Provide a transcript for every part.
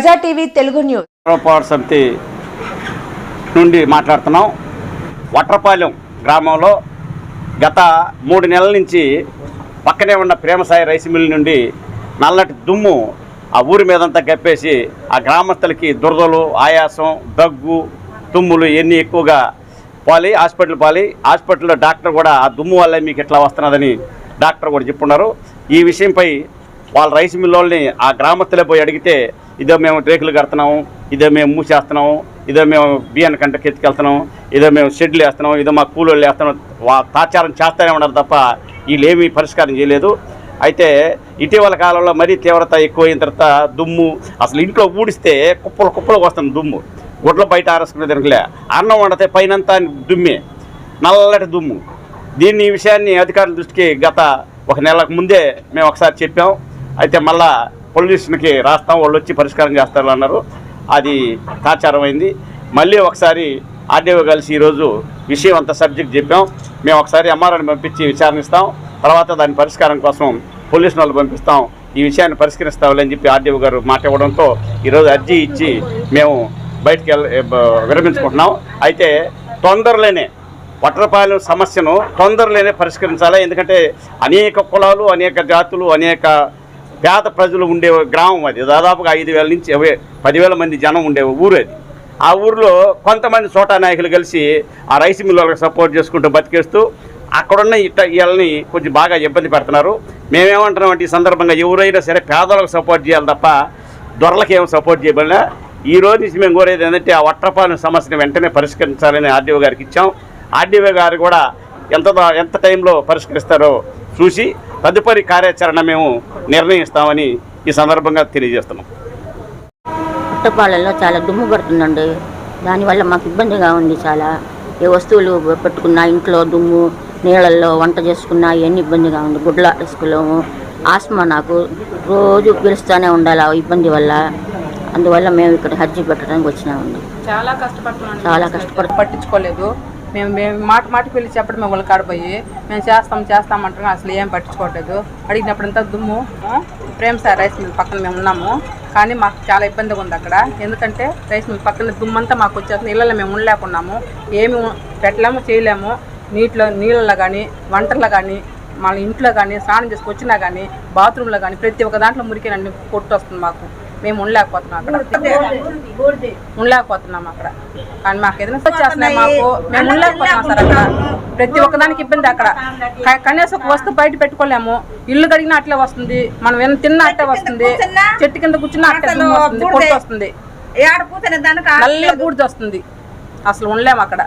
ప్రజా TV Telugu news. Power సమితి నుండి మాట్లాడుతున్నాం. వట్రపాలెం గ్రామంలో గత మూడు నెలల నుంచి పక్కనే ఉన్న ప్రేమసాయి రైస్ మిల్ నుండి నల్లటి దుమ్ము ఆ ఊరి మీదంతా గప్పేసి ఆ గ్రామస్తులకి దురదలు ఆయాసం దగ్గు తుమ్ములు ఇవన్నీ ఎక్కువగా పాలి హాస్పిటల్ పాలి. హాస్పిటల్లో డాక్టర్ కూడా ఆ దుమ్ము వల్లే మీకు ఇట్లా వస్తున్నదని డాక్టర్ కూడా చెప్పున్నారు. ఈ విషయంపై వాళ్ళ రైస్ మిల్ వాళ్ళని ఆ గ్రామస్తులే పోయి అడిగితే ఇదో మేము రేకులు కడుతున్నాము ఇదో మేము మూసేస్తున్నాము ఇదో మేము బియ్యాన్ని కంటకి ఎత్తుకెళ్తున్నాం ఇదో మేము షెడ్లు వేస్తున్నాం ఇదో మా కూలోళ్ళు వేస్తున్నాం వా తాచారం చేస్తూనే ఉన్నారు తప్ప వీళ్ళు ఏమీ పరిష్కారం చేయలేదు. అయితే ఇటీవల కాలంలో మరీ తీవ్రత ఎక్కువైన తర్వాత దుమ్ము అసలు ఇంట్లో ఊడిస్తే కుప్పలు కుప్పలు వస్తుంది దుమ్ము. గుడ్ల బయట ఆరేసుకునే తినకలే అన్నం వండితే పైనంతా దుమ్మే నల్లటి దుమ్ము. దీన్ని ఈ విషయాన్ని అధికారుల దృష్టికి గత ఒక నెలకు ముందే మేము ఒకసారి చెప్పాం. అయితే మళ్ళా పొల్యూషన్కి రాస్తాం వాళ్ళు వచ్చి పరిష్కారం చేస్తారు అన్నారు అది తాచారం అయింది మళ్ళీ ఒకసారి ఆర్డీఓ కలిసి ఈరోజు విషయం అంతా సబ్జెక్ట్ చెప్పాం. మేము ఒకసారి ఎంఆర్ఓని పంపించి విచారణిస్తాం తర్వాత దాని పరిష్కారం కోసం పొల్యూషన్ వాళ్ళు పంపిస్తాం. ఈ విషయాన్ని పరిష్కరిస్తామని అని చెప్పి ఆర్డీఓ గారు మాట ఇవ్వడంతో ఈరోజు అర్జీ ఇచ్చి మేము బయటికి వెళ్ళ విరమించుకుంటున్నాం. అయితే తొందరలోనే వట్రపాలెం సమస్యను తొందరలోనే పరిష్కరించాలి? ఎందుకంటే అనేక కులాలు అనేక జాతులు అనేక పేద ప్రజలు ఉండే గ్రామం అది. దాదాపుగా ఐదు వేల నుంచి ఇరవై పదివేల మంది జనం ఉండే ఊరు అది. ఆ ఊరిలో కొంతమంది చోటా నాయకులు కలిసి ఆ రైస్ మిల్లులకు వాళ్ళకి సపోర్ట్ చేసుకుంటూ బతికేస్తూ అక్కడున్న ఇట్ట వీళ్ళని కొంచెం బాగా ఇబ్బంది పెడుతున్నారు. మేమేమంటున్నాం అంటే ఈ సందర్భంగా ఎవరైనా సరే పేదలకు సపోర్ట్ చేయాలి తప్ప దొరలకు ఏం సపోర్ట్ చేయబడినా ఈ రోజు నుంచి మేము కోరేది ఏంటంటే ఆ వట్రపాలెం సమస్యను వెంటనే పరిష్కరించాలని ఆర్డీఓ గారికి ఇచ్చాం. ఆర్డీఓ గారు కూడా ఎంత ఎంత టైంలో పరిష్కరిస్తారో చూసి తదుపరి కార్యాచరణ మేము నిర్ణయిస్తామని ఈ సందర్భంగా తెలియజేస్తున్నాం. పుట్టపాలెంలో చాలా దుమ్ము పడుతుందండి. దానివల్ల మాకు ఇబ్బందిగా ఉంది చాలా. ఏ వస్తువులు పెట్టుకున్నా ఇంట్లో దుమ్ము నీళ్ళల్లో వంట చేసుకున్నా ఇవన్నీ ఇబ్బందిగా ఉంది. గుడ్ల వేసుకోలేము ఆస్మా నాకు రోజు పిలుస్తూనే ఉండాలి ఆ ఇబ్బంది వల్ల. అందువల్ల మేము ఇక్కడ హర్జీ పెట్టడానికి వచ్చినామండి. చాలా కష్టపడుతున్నాం చాలా కష్టపడు పట్టించుకోలేదు. మేము మేము మాట మాటకి వెళ్ళి చెప్పడం మేము వాళ్ళ కాడిపోయి మేము చేస్తాం చేస్తాం అంటున్నాం అసలు ఏం పట్టించుకోవట్లేదు. అడిగినప్పుడంతా దుమ్ము ప్రేమ్ సార్ రైస్ మిల్ పక్కన మేము ఉన్నాము. కానీ మాకు చాలా ఇబ్బందిగా ఉంది అక్కడ. ఎందుకంటే రైస్ మిల్ పక్కన దుమ్మంతా మాకు వచ్చేస్తుంది. ఇళ్ళలో మేము ఉండలేకున్నాము. ఏమి పెట్టలేము చేయలేము. నీటిలో నీళ్ళలో కానీ వంటల్లో కానీ మన ఇంట్లో కానీ స్నానం చేసుకొచ్చినా కానీ బాత్రూంలో కానీ ప్రతి ఒక్క దాంట్లో మురికినండి కొట్టు వస్తుంది మాకు. మేము ఉండలేకపోతున్నాం అక్కడ. ఉండలేకపోతున్నాం అక్కడ. కానీ మాకు ఏదైనా వచ్చేస్తున్నాయి మాకు. మేము ఉండలేకపోతున్నాం సార్ అక్కడ. ప్రతి ఒక్కదానికి ఇబ్బంది అక్కడ. కనీసం ఒక వస్తువు బయట పెట్టుకోలేము. ఇల్లు కడిగినా అట్లే వస్తుంది. మనం ఏమైనా తిన్నా అట్లే వస్తుంది. చెట్టు కింద కూర్చున్నా దుమ్ము వస్తుంది. పొట్టు వస్తుంది నల్ల బూడిద వస్తుంది అసలు ఉండలేము అక్కడ.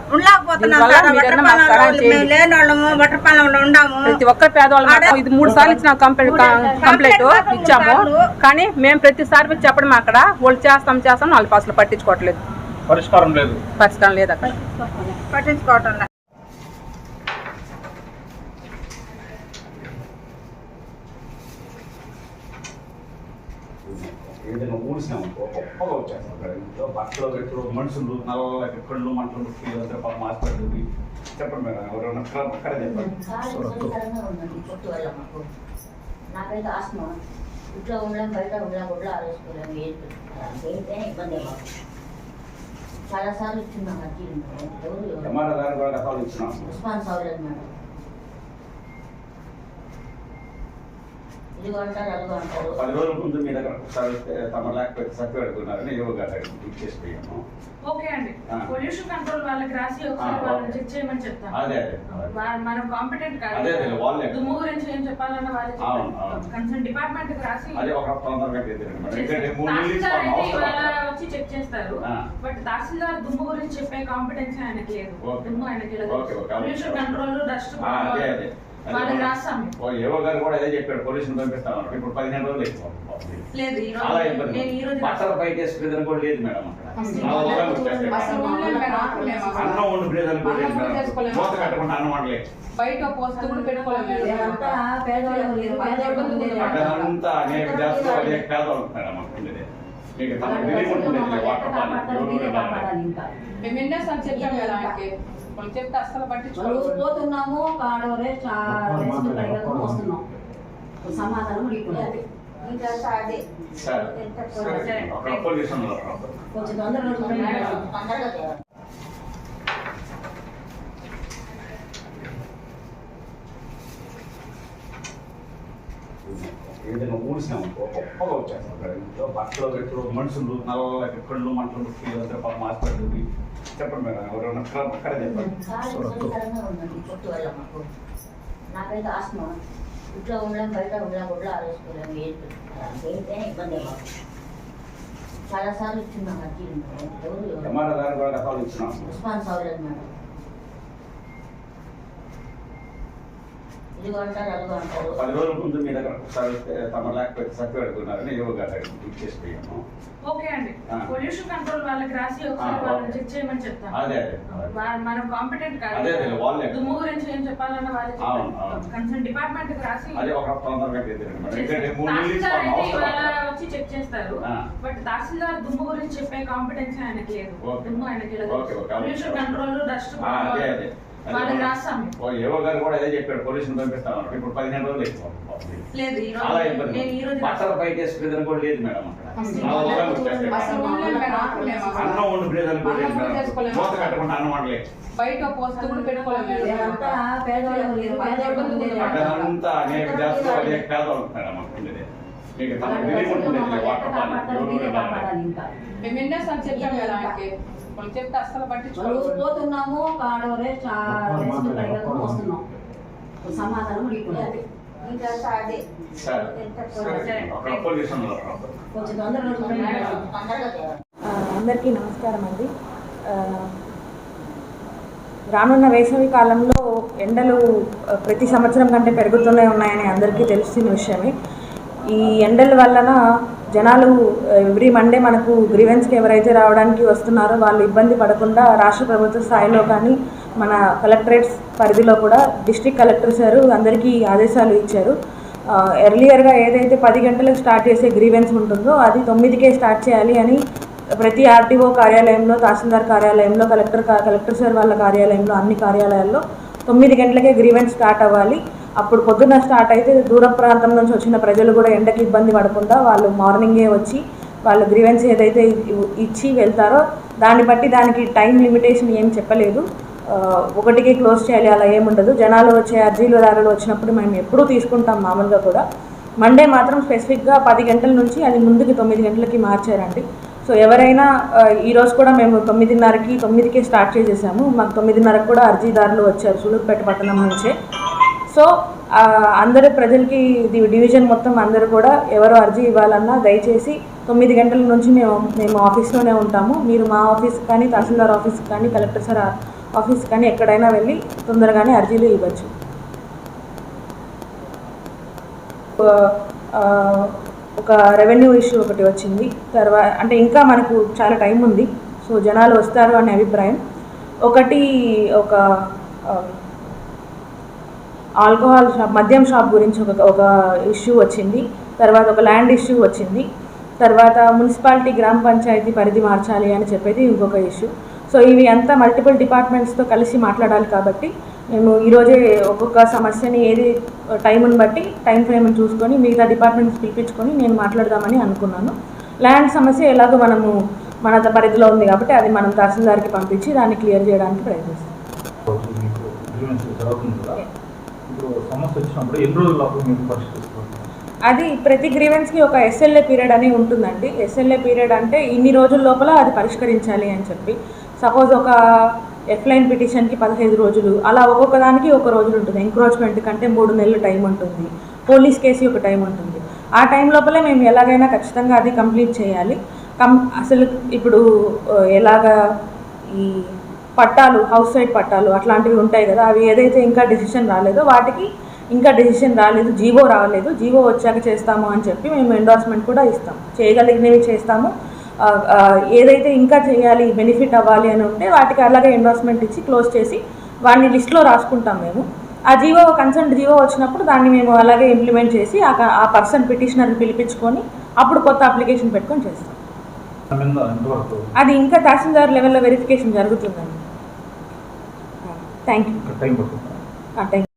ప్రతి ఒక్క పేదవాళ్ళు ఇది మూడు సార్లు ఇచ్చిన కంప్లైంట్ కంప్లైంట్ ఇచ్చాము. కానీ మేము ప్రతిసారి చెప్పడం అక్కడ వాళ్ళు చేస్తాం చేస్తాం వాళ్ళు అసలు పట్టించుకోవట్లేదు. పరిష్కారం లేదు. పరిస్థితి లేదు అక్కడ. పట్టించుకోవటం ఏదైనా ఊడిసినాము గొప్పగా వచ్చేస్తాం అక్కడ ఇంట్లో బట్టలు పెట్టుడు మనుషులు నల్లకి కళ్ళు మంటలు వీళ్ళంతా పాపం హాస్పిటల్కి చెప్పండి మేడం ఎవరైనా అక్కడ అక్కడ చెప్పండి. నాకైతే ఇంట్లో ఉండలేం బయట ఉండలేం ఆరేసుకోలేము ఏంటైనా ఇబ్బంది చాలాసార్లు అర్జీలు కూడా ఇచ్చినాం. రెస్పాన్స్ అవ్వలేదు మేడం. అంటారు అంటారు పది రోజుల ముందు మీ దగ్గర ఒకసారి వస్తే తమ లేకపోతే సర్టిఫికేట్ అడుగుతున్నారని ఏవో గారు బుక్ చేసిపోయాము ఓకే అండి. పొల్యూషన్ కంట్రోల్ వాళ్ళకి రాసి ఒకసారి. వాళ్ళని చెక్ చేయమని చెప్తాను అదే మనం కాంపిటెంట్ కాదు అదే, అదే, వాళ్ళే. దుమ్ము గురించి ఏం చెప్పాలన్న వాళ్ళే. కన్సర్న్ డిపార్ట్మెంట్కి రాసి అదే ఒక తొందరగా వచ్చి చెక్ చేస్తారు. బట్ తహసీల్దార్ దుమ్ము గురించి చెప్పే కాంపిటెన్స్ ఆయనకి లేదు. దుమ్ము ఆయనకి. పొల్యూషన్ కంట్రోల్ డస్ట్ ఏవో గారు కూడా అదే చెప్పాడు పోలీసులు పంపిస్తామన్నారు ఇప్పుడు పదిహేను రోజులు బట్టలు బయట వేసుకునేదని కూడా లేదు మేడం అన్నం వండు బ్రేదని కూడా లేదు కూడా మేడం చేసుకోలేము. మూత కట్టకుండా అన్నం వండలేదు బయట ఒక వస్తువు కూడా పెట్టుకోలేము మేమంతా పేదవాళ్ళం లేదు, పేదవాళ్ళం ఉండేది అక్కడంతా అనేక జాతులు అనేక పేదలు మేడం ఉండేది మీకు తమ తెలియకుండా ఉండేది వాటర్ పాలు ఎవరు ఉండాలి మేము ఎన్నోసార్లు చెప్పాము కదా ఆయనకి పోతున్నాము వస్తున్నాం. సమాధానం కొంచెం తొందరగా ఏదైనా ఊడిసాము గొప్పగా వచ్చేస్తాం. అక్కడ ఇంట్లో బట్టలు పెట్టు మనుషులు నల్ల కళ్ళు మంటలు అంతా పాప హాస్పిటల్ చెప్పండి మేడం ఎవరైనా అక్కడ చెప్పండి. నాకైతే ఆస్మా. ఇంట్లో ఉండలేం బయట ఉండలేం గుడ్లు ఆలోచుకోలేము ఏంటి ఏంటైనా ఇబ్బంది చాలాసార్లు ఇచ్చున్నాం అర్జీలు కూడా రెస్పాన్స్ అవ్వలేదు మేడం ఇదిగో అంటారు అదిగో అంటారు. పది రోజుల ముందు మీ దగ్గర ఒకసారి తమ లేకపోతే సర్టిఫికేట్ బుక్ చేసిపోయాము ఓకే అండి. పొల్యూషన్ కంట్రోల్ వాళ్ళకి రాసి ఒకసారి వాళ్ళని. చెక్ చేయమని చెప్తాను అదే మనం కాంపిటెంట్ కాదు. దుమ్ము గురించి ఏం చెప్పాలన్న వాళ్ళే అవును, అవును. కన్సర్న్ డిపార్ట్మెంట్కి రాసి తహసీల్దార్ వచ్చి చెక్ చేస్తారు. బట్ తహసీల్దార్ దుమ్ము గురించి చెప్పే కాంపిటెన్స్ ఆయనకి లేదు. దుమ్ము ఆయనకి లేదు. Pollution control dust. వాళ్ళకి ఏవో గారు కూడా అదే చెప్పాడు పోలీసులు పంపిస్తామన్నారు. ఇప్పుడు పదిహేను రోజులు అయిపోతుంది లేదు బయట వేసుకునేదని కూడా లేదు మేడం అన్నం వండు. మూత కట్టకుండా అన్నం వండలేదు బయట కూడా అనేక జాతులు అనేక మాకు వాటర్. మేము ఎన్నోసార్లు చెప్పాము కదా ఆయనకి. వాళ్ళు చెప్తే అస్సలు పట్టించుకోలేదు పోతున్నాము వస్తున్నాం సమాధానం అందరికీ నమస్కారం అండి. రానున్న వేసవి కాలంలో ఎండలు ప్రతి సంవత్సరం కంటే పెరుగుతూనే ఉన్నాయని అందరికీ తెలిసిన విషయమే. ఈ ఎండల వలన జనాలు ఎవ్రీ మండే మనకు గ్రీవెన్స్కి ఎవరైతే రావడానికి వస్తున్నారో వాళ్ళు ఇబ్బంది పడకుండా రాష్ట్ర ప్రభుత్వ స్థాయిలో కానీ మన కలెక్టరేట్స్ పరిధిలో కూడా డిస్ట్రిక్ట్ కలెక్టర్ సారు అందరికీ ఆదేశాలు ఇచ్చారు. ఎర్లియర్గా ఏదైతే పది గంటలకు స్టార్ట్ చేసే గ్రీవెన్స్ ఉంటుందో అది తొమ్మిదికే స్టార్ట్ చేయాలి అని ప్రతి ఆర్టీఓ కార్యాలయంలో తహసీల్దార్ కార్యాలయంలో కలెక్టర్ కా- కలెక్టర్ సార్ వాళ్ళ కార్యాలయంలో అన్ని కార్యాలయాల్లో తొమ్మిది గంటలకే గ్రీవెన్స్ స్టార్ట్ అవ్వాలి. అప్పుడు పొద్దున్న స్టార్ట్ అయితే దూర ప్రాంతం నుంచి వచ్చిన ప్రజలు కూడా ఎండకి ఇబ్బంది పడకుండా వాళ్ళు మార్నింగే వచ్చి వాళ్ళు గ్రీవెన్స్ ఏదైతే ఇచ్చి వెళ్తారో దాన్ని బట్టి దానికి టైం లిమిటేషన్ ఏం చెప్పలేదు. ఒకటికి క్లోజ్ చేయాలి అలా ఏముండదు జనాలు వచ్చే అర్జీలదారులు వచ్చినప్పుడు మేము ఎప్పుడూ తీసుకుంటాం మామూలుగా కూడా. మండే మాత్రం స్పెసిఫిక్గా పది గంటల నుంచి అది ముందుకి తొమ్మిది గంటలకి మార్చారండి. సో ఎవరైనా ఈరోజు కూడా మేము తొమ్మిదిన్నరకి తొమ్మిదికే స్టార్ట్ చేసేసాము. మాకు తొమ్మిదిన్నరకు కూడా అర్జీదారులు వచ్చారు సులువుపేట పట్టణం నుంచే. సో అందరి అందరు ప్రజలకి ది- డివిజన్ మొత్తం అందరూ కూడా ఎవరు అర్జీ ఇవ్వాలన్నా దయచేసి తొమ్మిది గంటల నుంచి మేము మేము ఆఫీస్లోనే ఉంటాము. మీరు మా ఆఫీస్ కానీ తహసీల్దార్ ఆఫీస్ కానీ కలెక్టర్ సార్ ఆఫీస్ కానీ ఎక్కడైనా వెళ్ళి తొందరగానే అర్జీలు ఇవ్వచ్చు. ఒక రెవెన్యూ ఇష్యూ ఒకటి వచ్చింది. తర్వాత అంటే ఇంకా మనకు చాలా టైం ఉంది. సో జనాలు వస్తారు అనే అభిప్రాయం. ఒకటి ఒక ఆల్కహాల్ షాప్ మద్యం షాప్ గురించి ఒక ఒక ఇష్యూ వచ్చింది. తర్వాత ఒక ల్యాండ్ ఇష్యూ వచ్చింది. తర్వాత మున్సిపాలిటీ గ్రామ పంచాయతీ పరిధి మార్చాలి అని చెప్పేది ఇంకొక ఇష్యూ సో ఇవి అంతా మల్టిపుల్ డిపార్ట్మెంట్స్తో కలిసి మాట్లాడాలి కాబట్టి మేము ఈరోజే ఒక్కొక్క సమస్యని ఏది టైంని బట్టి టైం ఫ్రేమ్ని చూసుకొని మిగతా డిపార్ట్మెంట్స్ పిలిపించుకొని నేను మాట్లాడదామని అనుకున్నాను. ల్యాండ్ సమస్య ఎలాగో మనము మన పరిధిలో ఉంది కాబట్టి అది మనం తహసీల్దార్కి పంపించి దాన్ని క్లియర్ చేయడానికి ప్రయత్నిస్తాం. అది ప్రతి గ్రీవెన్స్కి ఒక ఎస్ఎల్ఏ పీరియడ్ అని ఉంటుందండి. ఎస్ఎల్ఏ పీరియడ్ అంటే ఇన్ని రోజుల లోపల అది పరిష్కరించాలి అని చెప్పి. సపోజ్ ఒక ఎఫ్లైన్ పిటిషన్కి పదహైదు రోజులు అలా ఒక్కొక్క దానికి ఒక రోజులు ఉంటుంది. ఎంక్రోచ్మెంట్ కంటే మూడు నెలలు టైం ఉంటుంది. పోలీస్ కేసు ఒక టైం ఉంటుంది. ఆ టైం లోపలే మేము ఎలాగైనా ఖచ్చితంగా అది కంప్లీట్ చేయాలి. కం అసలు ఇప్పుడు ఎలాగ ఎలాగా ఈ పట్టాలు హౌస్ సైడ్ పట్టాలు అట్లాంటివి ఉంటాయి కదా అవి ఏదైతే ఇంకా డెసిషన్ రాలేదో వాటికి ఇంకా డెసిషన్ రాలేదు జీవో రాలేదు జీవో వచ్చాక చేస్తాము అని చెప్పి మేము ఎండార్స్మెంట్ కూడా ఇస్తాం. చేయగలిగినవి చేస్తాము. ఏదైతే ఇంకా చేయాలి బెనిఫిట్ అవ్వాలి అని ఉంటే వాటికి అలాగే ఎండార్స్మెంట్ ఇచ్చి క్లోజ్ చేసి వాడిని లిస్ట్లో రాసుకుంటాం మేము. ఆ జీవో కన్సర్న్ జీవో వచ్చినప్పుడు దాన్ని మేము అలాగే ఇంప్లిమెంట్ చేసి ఆ పర్సన్ పిటిషనర్ని పిలిపించుకొని అప్పుడు కొత్త అప్లికేషన్ పెట్టుకొని చేస్తాం. అది ఇంకా తహసీల్దార్ లెవెల్లో వెరిఫికేషన్ జరుగుతుందండి. Thank you thank you